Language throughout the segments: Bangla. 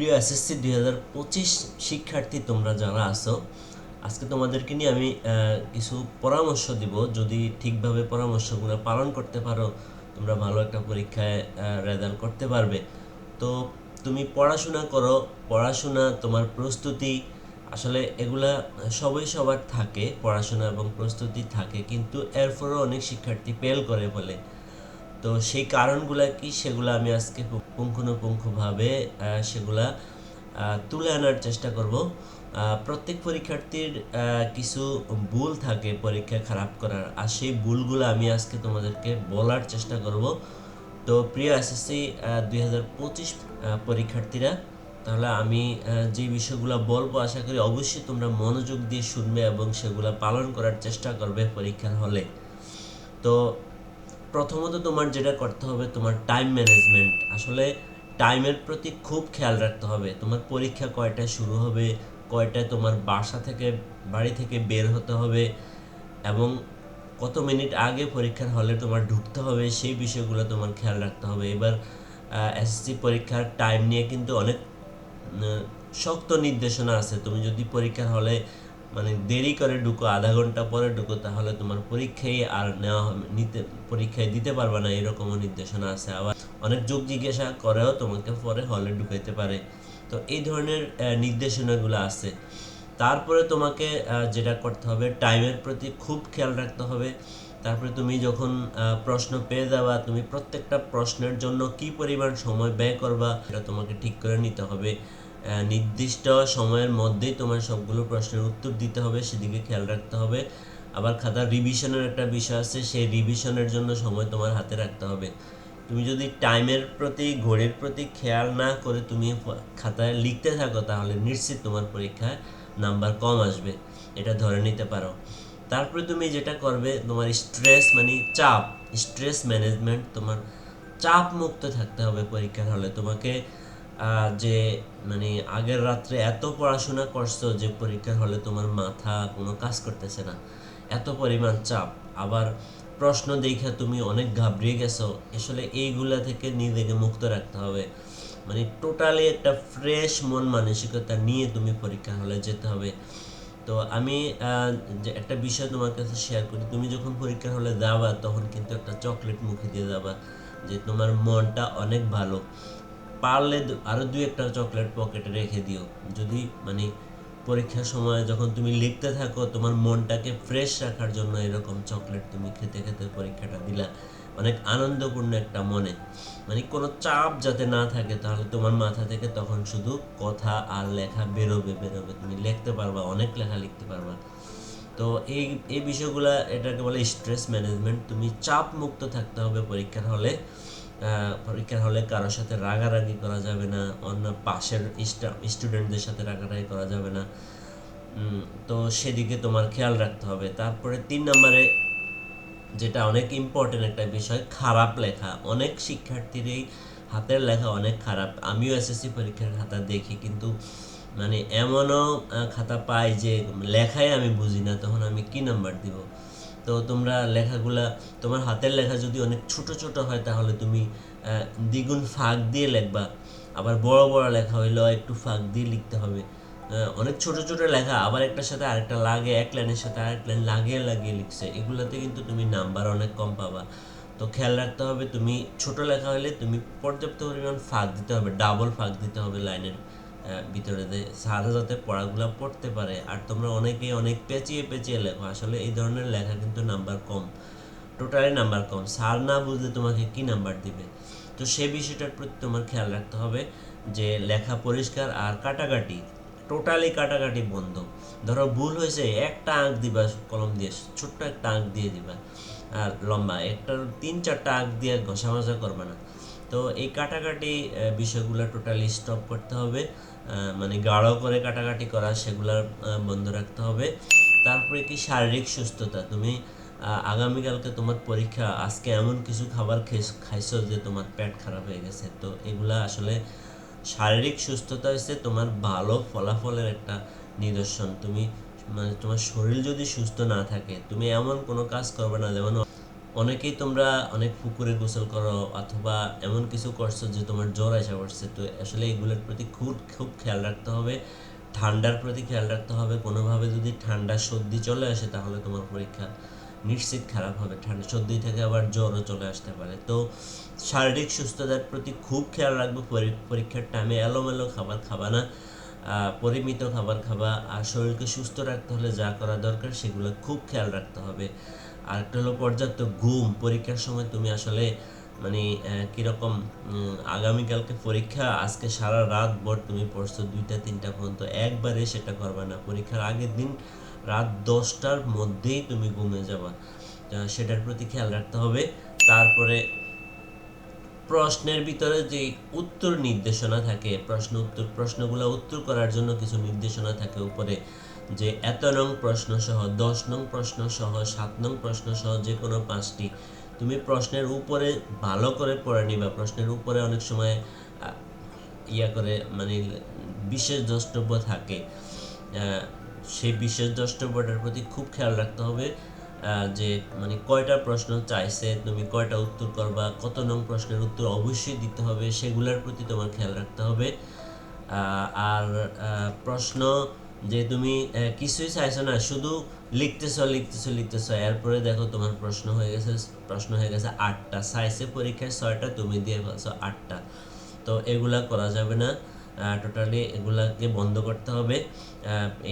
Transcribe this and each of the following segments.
প্রিয় এসএসসি দুই হাজার পঁচিশ শিক্ষার্থী তোমরা যারা আছো, আজকে তোমাদেরকে নিয়ে আমি কিছু পরামর্শ দিব। যদি ঠিকভাবে পরামর্শগুলো পালন করতে পারো, তোমরা ভালো একটা পরীক্ষায় রেজাল্ট করতে পারবে। তো তুমি পড়াশোনা করো, পড়াশোনা তোমার প্রস্তুতি, আসলে এগুলা সবাই সবার থাকে, পড়াশোনা এবং প্রস্তুতি থাকে, কিন্তু এরপরও অনেক শিক্ষার্থী ফেল করে বলে। তো সেই কারণগুলা কি, সেগুলো আমি আজকে পুঙ্খানুপুঙ্খভাবে সেগুলা তুলে আনার চেষ্টা করব। প্রত্যেক পরীক্ষার্থীর কিছু ভুল থাকে পরীক্ষা খারাপ করার, আর সেই ভুলগুলো আমি আজকে তোমাদেরকে বলার চেষ্টা করব। তো প্রিয় এসএসসি দুই হাজার পঁচিশ পরীক্ষার্থীরা, তাহলে আমি যে বিষয়গুলো বলব, আশা করি অবশ্যই তোমরা মনোযোগ দিয়ে শুনবে এবং সেগুলো পালন করার চেষ্টা করবে পরীক্ষার হলে। তো প্রথমত তোমার যেটা করতে হবে, তোমার টাইম ম্যানেজমেন্ট আসলে টাইমের প্রতি খুব খেয়াল রাখতে হবে। তোমার পরীক্ষা কয়টায় শুরু হবে, কয়টায় তোমার বাসা থেকে, বাড়ি থেকে বের হতে হবে এবং কত মিনিট আগে পরীক্ষার হলে তোমার ঢুকতে হবে, সেই বিষয়গুলো তোমার খেয়াল রাখতে হবে। এবার এসএসসি পরীক্ষার টাইম নিয়ে কিন্তু অনেক শক্ত নির্দেশনা আছে। তুমি যদি পরীক্ষার হলে মানে দেরি করে ঢুকো, আধা ঘণ্টা পরে ঢুকো, তাহলে তোমার পরীক্ষায় আর নেওয়া হবে, নিতে, পরীক্ষায় দিতে পারবে না, এরকমও নির্দেশনা আছে। আবার অনেক যোগ জিজ্ঞাসা করেও তোমাকে পরে হলে ঢুকাইতে পারে। তো এই ধরনের নির্দেশনাগুলো আছে। তারপরে তোমাকে যেটা করতে হবে টাইমের প্রতি খুব খেয়াল রাখতে হবে। তারপরে তুমি যখন প্রশ্ন পেয়ে যাবা, তুমি প্রত্যেকটা প্রশ্নের জন্য কি পরিমাণ সময় ব্যয় করবা এটা তোমাকে ঠিক করে নিতে হবে। নির্দিষ্ট সময়ের মধ্যেই তোমার সবগুলো প্রশ্নের উত্তর দিতে হবে, সেদিকে খেয়াল রাখতে হবে। আবার খাতার রিভিশনের একটা বিষয় আছে, সেই রিভিশনের জন্য সময় তোমার হাতে রাখতে হবে। তুমি যদি টাইমের প্রতি, ঘড়ির প্রতি খেয়াল না করে তুমি খাতায় লিখতে থাকো, তাহলে নিশ্চিত তোমার পরীক্ষায় নাম্বার কম আসবে। এটা ধরে নিতে পারো। তারপরে তুমি যেটা করবে, তোমার স্ট্রেস মানে চাপ স্ট্রেস ম্যানেজমেন্ট তোমার চাপ মুক্ত থাকতে হবে পরীক্ষার হলে। তোমাকে যে মানে আগের রাত্রে এত পড়াশোনা করছ যে পরীক্ষার হলে তোমার মাথা কোনো কাজ করতেছে না। এত পরিমাণ চাপ। আবার প্রশ্ন দেখে তুমি অনেক ঘাবড়িয়ে গেছো। আসলে এইগুলা থেকে নিজেকে মুক্ত রাখতে হবে। মানে টোটালি একটা ফ্রেশ মন মানসিকতা নিয়ে তুমি পরীক্ষা হলে যেতে হবে। তো আমি যে একটা বিষয় তোমার কাছে শেয়ার করি। তুমি যখন পরীক্ষা হলে যাবা, তখন কিন্তু একটা চকলেট মুখে দিয়ে যাবা, যে তোমার মনটা অনেক ভালো। পারলে আরও দু- একটা চকলেট পকেটে রেখে দিও। যদি মানে পরীক্ষার সময় যখন তুমি লিখতে থাকো, তোমার মনটাকে ফ্রেশ রাখার জন্য এরকম চকলেট তুমি খেতে খেতে পরীক্ষাটা দিলা। অনেক আনন্দপূর্ণ একটা মনে। মানে কোনো চাপ যাতে না থাকে, তাহলে তোমার মাথা থেকে তখন শুধু কথা আর লেখা বেরোবে বেরোবে। তুমি লিখতে পারবা, অনেক লেখা লিখতে পারবা। তো এই এই বিষয়গুলো এটাকে বলে স্ট্রেস ম্যানেজমেন্ট তুমি চাপ মুক্ত থাকতে হবে পরীক্ষার হলে। পরীক্ষার হলে কারোর সাথে রাগারাগি করা যাবে না, অন্য পাশের স্টুডেন্টদের সাথে রাগারাগি করা যাবে না। তো সেদিকে তোমার খেয়াল রাখতে হবে। তারপরে তিন নম্বরে যেটা অনেক ইম্পর্টেন্ট একটা বিষয়, খারাপ লেখা। অনেক শিক্ষার্থীরই হাতের লেখা অনেক খারাপ। আমিও এসএসসি পরীক্ষার খাতা দেখি, কিন্তু মানে এমনও খাতা পাই যে লেখাই আমি বুঝি না, তখন আমি কি নাম্বার দিব? তো তোমরা লেখাগুলা, তোমার হাতের লেখা যদি অনেক ছোট ছোট হয়, তাহলে তুমি দ্বিগুণ ফাঁক দিয়ে লিখবা। আবার বড় বড় লেখা হইলেও একটু ফাঁক দিয়ে লিখতে হবে। অনেক ছোট ছোট লেখা, আবার একটার সাথে আরেকটা লাগে, এক লাইনের সাথে আরেক লাইন লাগিয়ে লাগিয়ে লিখছে। এগুলোতে কিন্তু তুমি নাম্বার অনেক কম পাবা। তো খেয়াল রাখতে হবে, তুমি ছোট লেখা হলে তুমি পর্যাপ্ত পরিমাণ ফাঁক দিতে হবে, ডাবল ফাঁক দিতে হবে লাইনের। ভিতরে সারা যাতে পড়াগুলো পড়তে পারে। আর তোমরা অনেকেই অনেক পেঁচিয়ে পেঁচিয়ে লেখো। আসলে এই ধরনের লেখা কিন্তু নাম্বার কম, টোটালি নাম্বার কম। স্যার না বুঝলে তোমাকে কি নাম্বার দিবে? তো সে বিষয়টার প্রতি তোমার খেয়াল রাখতে হবে যে লেখা পরিষ্কার আর কাটাকাটি, টোটালি কাটাকাটি বন্ধ। ধরো ভুল হয়েছে, একটা আঁক দিবা কলম দিয়ে, ছোট্ট একটা আঁক দিয়ে দিবা। আর লম্বা, একটা, তিন, চারটা আঁক দিয়ে ঘষা ঘষা করবে না। তো এই কাটাকাটি বিষয়গুলো টোটালি স্টপ করতে হবে। মানে গাঢ় করে কাটাকাটি করা সেগুলো বন্ধ রাখতে হবে। তারপরে কি শারীরিক সুস্থতা? তুমি আগামীকালকে তোমার পরীক্ষা, আজকে এমন কিছু খাবার খাইছো যে তোমার পেট খারাপ হয়ে গেছে। তো এগুলা আসলে শারীরিক সুস্থতা হচ্ছে তোমার ভালো ফলাফলের একটা নিদর্শন। তুমি মানে তোমার শরীর যদি সুস্থ না থাকে, তুমি এমন কোনো কাজ করবে না যেমন অনেকেই তোমরা অনেক পুকুরে গোসল করো অথবা এমন কিছু করছ যে তোমার জ্বর আসা পড়ছে। তো আসলে এগুলোর প্রতি খুব খুব খেয়াল রাখতে হবে। ঠান্ডার প্রতি খেয়াল রাখতে হবে। কোনোভাবে যদি ঠান্ডা সর্দি চলে আসে তাহলে তোমার পরীক্ষা নিশ্চিত খারাপ হবে। ঠান্ডা সর্দি থেকে আবার জ্বরও চলে আসতে পারে। তো শারীরিক সুস্থতার প্রতি খুব খেয়াল রাখব। পরী- পরীক্ষার টাইমে এলোমেলো খাবার খাবা না। পরিমিত খাবার খাবা। আর শরীরকে সুস্থ রাখতে হলে যা করা দরকার সেগুলো খুব খেয়াল রাখতে হবে। আর একটা হলো পর্যাপ্ত ঘুম, পরীক্ষার সময় তুমি আসলে মানে কীরকম আগামীকালকে পরীক্ষা, আজকে সারা রাত ভর তুমি পড়ছো দুইটা, তিনটা পর্যন্ত, একবারে সেটা করবে না। পরীক্ষার আগের দিন রাত দশটার মধ্যেই তুমি ঘুমিয়ে যাবা। সেটার প্রতি খেয়াল রাখতে হবে। তারপরে প্রশ্নের ভিতরে যে উত্তর নির্দেশনা থাকে, প্রশ্ন উত্তর, প্রশ্নগুলো উত্তর করার জন্য কিছু নির্দেশনা থাকে উপরে। যে এত নং প্রশ্ন সহ দশ নং প্রশ্ন সহ সাত নং প্রশ্ন সহ যে কোনো পাঁচটি তুমি প্রশ্নের উপরে ভালো করে পড়ে নিবা। প্রশ্নের উপরে অনেক সময় ইয়া করে মানে বিশেষ দ্রষ্টব্য থাকে। সেই বিশেষ দ্রষ্টব্যটার প্রতি খুব খেয়াল রাখতে হবে যে মানে কয়টা প্রশ্ন চাইছে, তুমি কয়টা উত্তর করবা, কত নং প্রশ্নের উত্তর অবশ্যই দিতে হবে, সেগুলোর প্রতি তোমার খেয়াল রাখতে হবে। আর প্রশ্ন যে তুমি কিছুই চাইছো না, শুধু লিখতেছো লিখতেছো লিখতেছো, এরপরে দেখো তোমার প্রশ্ন হয়ে গেছে, প্রশ্ন হয়ে গেছে আটটা, চাইছে পরীক্ষায় ছয়টা, তুমি দিয়ে ফেলছো আটটা। তো এগুলা করা যাবে না টোটালি এগুলাকে বন্ধ করতে হবে।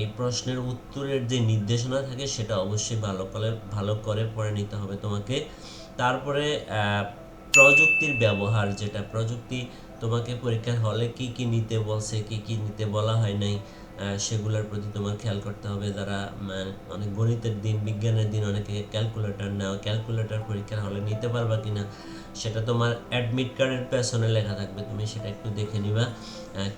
এই প্রশ্নের উত্তরের যে নির্দেশনা থাকে, সেটা অবশ্যই ভালো করে ভালো করে পড়ে নিতে হবে তোমাকে। তারপরে প্রযুক্তির ব্যবহার যেটা, প্রযুক্তি তোমাকে পরীক্ষার হলে কি কি নিতে বলছে, কি কি নিতে বলা হয় নাই সেগুলোর প্রতি তোমার খেয়াল করতে হবে। যারা অনেক গণিতের দিন, বিজ্ঞানের দিন অনেকে ক্যালকুলেটর নেওয়া ক্যালকুলেটর পরীক্ষার হলে নিতে পারবা কিনা, সেটা তোমার অ্যাডমিট কার্ডের পেছনে লেখা থাকবে। তুমি সেটা একটু দেখে নিবা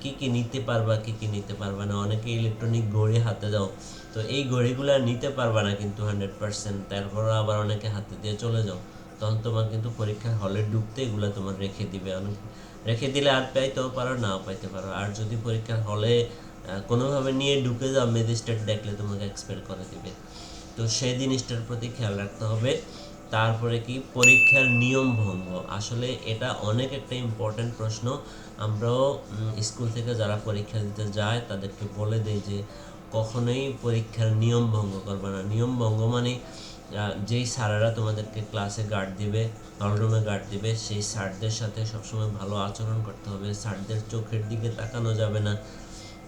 কি কি নিতে পারবা, কি কি নিতে পারবা না। অনেকে ইলেকট্রনিক ঘড়ি হাতে দাও, তো এই ঘড়িগুলো নিতে পারবা না কিন্তু হান্ড্রেড পার্সেন্ট তারপর আবার অনেকে হাতে দিয়ে চলে যাও, তখন তোমার কিন্তু পরীক্ষার হলে ঢুকতে এগুলো তোমার রেখে দিবে। অনেক, রেখে দিলে আর পাইতেও পারো, নাও পাইতে পারো। আর যদি পরীক্ষার হলে কোনোভাবে নিয়ে ঢুকে যাও ম্যাজিস্ট্রেট দেখলে তোমাকে এক্সপেল করে দিবে। তো সেই জিনিসটার প্রতি খেয়াল রাখতে হবে। তারপরে কি? পরীক্ষার নিয়ম ভঙ্গ। আসলে এটা অনেক একটা ইম্পর্ট্যান্ট প্রশ্ন। আমরাও স্কুল থেকে যারা পরীক্ষা দিতে যায়, তাদেরকে বলে দেই যে, কখনোই পরীক্ষার নিয়ম ভঙ্গ করবে না। নিয়ম ভঙ্গ মানে যেই স্যারেরা তোমাদেরকে ক্লাসে গার্ড দিবে হলরুমে গার্ড দিবে, সেই স্যারদের সাথে সবসময় ভালো আচরণ করতে হবে। স্যারদের চোখের দিকে তাকানো যাবে না।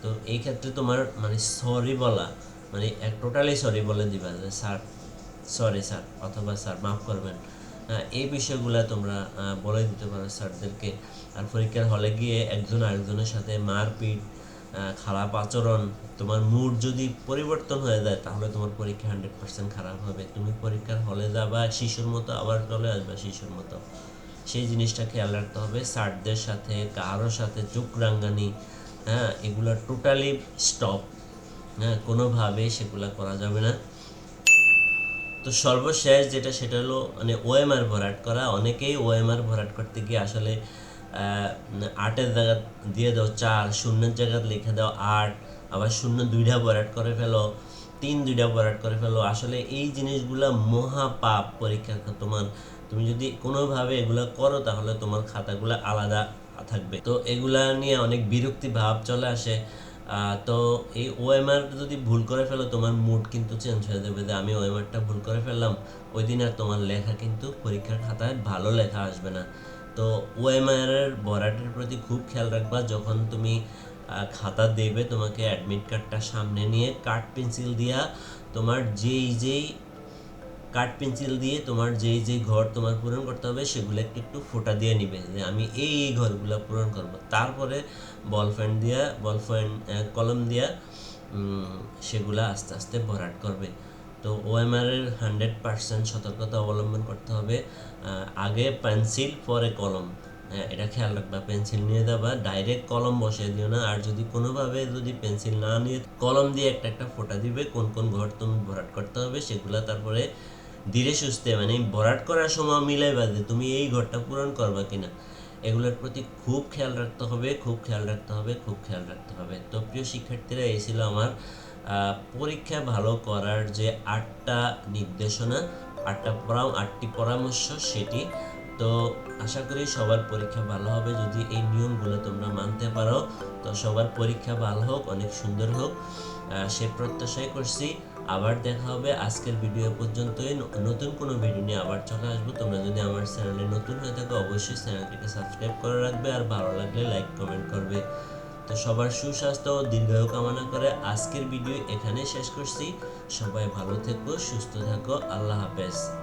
তো এই ক্ষেত্রে তোমার মানে সরি বলা মানে এক টোটালি সরি বলে দিবা যে, স্যার সরি স্যার, অথবা স্যার, মাফ করবেন। এই বিষয়গুলো তোমরা বলে দিতে পারো স্যারদেরকে। আর পরীক্ষার হলে গিয়ে একজন আরেকজনের সাথে মারপিট খারাপ আচরণ, তোমার মুড যদি পরিবর্তন হয়ে যায়, তাহলে তোমার পরীক্ষা হান্ড্রেড পার্সেন্ট খারাপ হবে। তুমি পরীক্ষার হলে যাবা, শিশুর মতো আবার চলে আসবা শিশুর মতো। সেই জিনিসটা খেয়াল রাখতে হবে। স্যারদের সাথে, কারোর সাথে চোখ রাঙ্গানি হ্যাঁ এগুলো টোটালি স্টপ হ্যাঁ কোনোভাবেই সেগুলো করা যাবে না। তো সর্বশেষ যেটা, সেটা হলো মানে ওএমআর ভরাট করা। অনেকেই ওএমআর ভরাট করতে গিয়ে আসলে আটের জায়গা দিয়ে দাও চার, শূন্যের জায়গা লিখে দাও আট, আবার শূন্য দুইটা ভরাট করে ফেলো, তিন দুইটা ভরাট করে ফেলো। আসলে এই জিনিসগুলো মহা পাপ পরীক্ষার তোমার, তুমি যদি কোনোভাবে এগুলো করো, তাহলে তোমার খাতাগুলো আলাদা। থাকবে। তো এগুলা নিয়ে অনেক বিরক্তি ভাব চলে আসে। তো এই ওএমআর যদি ভুল করে ফেলো, তোমার মুড কিন্তু চেঞ্জ হয়ে যাবে যে আমি ওএমআরটা ভুল করে ফেললাম, ওই দিন আর তোমার লেখা কিন্তু পরীক্ষার খাতায় ভালো লেখা আসবে না। তো ওএমআর এর ভরাটের প্রতি খুব খেয়াল রাখবা, যখন তুমি খাতা দেবে তোমাকে অ্যাডমিট কার্ডটা সামনে নিয়ে কাঠ পেন্সিল দিয়া তোমার যেই যেই কাঠ পেন্সিল দিয়ে তোমার যেই যেই ঘর তোমার পূরণ করতে হবে, সেগুলো একটু একটু ফোঁটা দিয়ে নিবে যে আমি এই এই ঘরগুলো পূরণ করব। তারপরে বল পেন দিয়া, বল পেন কলম দিয়া সেগুলা আস্তে আস্তে ভরাট করবে। তো ওএমআর এর হান্ড্রেড পার্সেন্ট সতর্কতা অবলম্বন করতে হবে। আগে পেন্সিল, পরে কলম। হ্যাঁ এটা খেয়াল রাখবা, পেন্সিল নিয়ে যাবা, ডাইরেক্ট কলম বসিয়ে দিও না। আর যদি কোনোভাবে যদি পেন্সিল না নিয়ে কলম দিয়ে একটা একটা ফোঁটা দিবে, কোন কোন ঘর তুমি ভরাট করতে হবে, সেগুলা তারপরে ধীরে সুস্থে মানে ভরাট করার সময় মিলাই বাদে তুমি এই ঘরটা পূরণ করবা কিনা? এগুলোর প্রতি খুব খেয়াল রাখতে হবে, খুব খেয়াল রাখতে হবে, খুব খেয়াল রাখতে হবে। তো প্রিয় শিক্ষার্থীরা, এই ছিল আমার পরীক্ষা ভালো করার যে আটটা নির্দেশনা, আটটা পরা আটটি পরামর্শ সেটি। তো আশা করি সবার পরীক্ষা ভালো হবে, যদি এই নিয়মগুলো তোমরা মানতে পারো। তো সবার পরীক্ষা ভালো হোক, অনেক সুন্দর হোক। সে প্রত্যাশাই করছি। আবার দেখা হবে। আজকের ভিডিও পর্যন্তই। নতুন কোনো ভিডিও নিয়ে আবার চলে আসব। তোমরা যদি আমার চ্যানেলে নতুন হয়ে থাকো, অবশ্যই চ্যানেলটিকে সাবস্ক্রাইব করে রাখবে আর ভালো লাগলে লাইক কমেন্ট করবে। তো সবার সুস্বাস্থ্য ও দীর্ঘায়ু কামনা করে আজকের ভিডিও এখানে শেষ করছি। সবাই ভালো থেকো, সুস্থ থাকো। আল্লাহ হাফেজ।